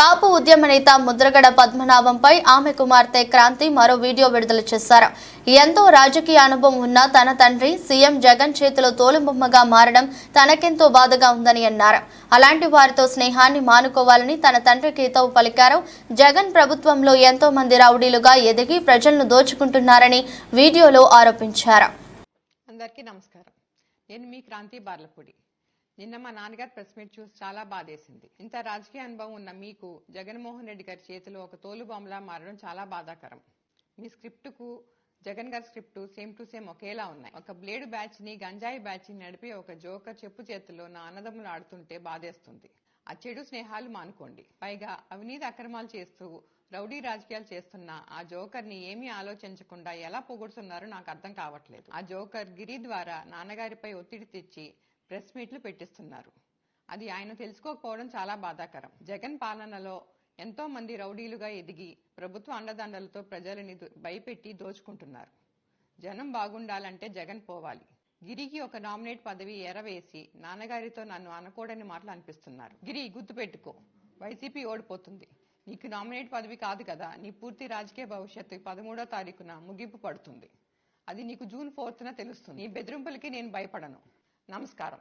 కాపు ఉద్యమ నేత ముద్రగడ పద్మనాభంపై ఆమె కుమార్తె క్రాంతి మరో వీడియో విడుదల చేశారు. ఎంతో రాజకీయ అనుభవం ఉన్న తన తండ్రి సీఎం జగన్ చేతిలో తోలుబొమ్మగా మారడం తనకెంతో బాధగా ఉందని అన్నారు. అలాంటి వారితో స్నేహాన్ని మానుకోవాలని తన తండ్రికి హితవు పలికారు. జగన్ ప్రభుత్వంలో ఎంతో మంది రౌడీలుగా ఎదిగి ప్రజలను దోచుకుంటున్నారని వీడియోలో ఆరోపించారు. అందరికీ నమస్కారం. నేను మీ క్రాంతి బార్లపూడి. నిన్న మా నాన్నగారు ప్రెస్ మీట్ చూసి చాలా బాధేసింది. ఇంత రాజకీయ అనుభవం ఉన్న మీకు జగన్మోహన్ రెడ్డి గారి చేతిలో ఒక తోలు మారడం చాలా బాధాకరం. మీ స్క్రిప్టుకు జగన్ గారి స్క్రిప్ట్ సేమ్ టు సేమ్ ఒకేలా ఉన్నాయి. ఒక బ్లేడ్ బ్యాచ్ని గంజాయి బ్యాచ్ని నడిపి ఒక జోకర్ చెప్పు చేతిలో నా అన్నదమ్ములు ఆడుతుంటే బాధేస్తుంది. ఆ చెడు స్నేహాలు మానుకోండి. పైగా అవినీతి అక్రమాలు చేస్తూ రౌడీ రాజకీయాలు చేస్తున్న ఆ జోకర్ని ఏమీ ఆలోచించకుండా ఎలా పొగుడుతున్నారో నాకు అర్థం కావట్లేదు. ఆ జోకర్ గిరి ద్వారా నాన్నగారిపై ఒత్తిడి తెచ్చి ప్రెస్ మీట్లు పెట్టిస్తున్నారు. అది ఆయన తెలుసుకోకపోవడం చాలా బాధాకరం. జగన్ పాలనలో ఎంతో మంది రౌడీలుగా ఎదిగి ప్రభుత్వ అండదండలతో ప్రజలని భయపెట్టి దోచుకుంటున్నారు. జనం బాగుండాలంటే జగన్ పోవాలి. గిరికి ఒక నామినేట్ పదవి ఎరవేసి నాన్నగారితో నన్ను అనకూడని మాటలు అనిపిస్తున్నారు. గిరి గుర్తుపెట్టుకో. వైసీపీ ఓడిపోతుంది. నీకు నామినేట్ పదవి కాదు కదా. నీ పూర్తి రాజకీయ భవిష్యత్తు పదమూడో తారీఖున ముగింపు పడుతుంది. అది నీకు జూన్ ఫోర్త్న తెలుస్తుంది. నీ బెదిరింపులకి నేను భయపడను. నమస్కారం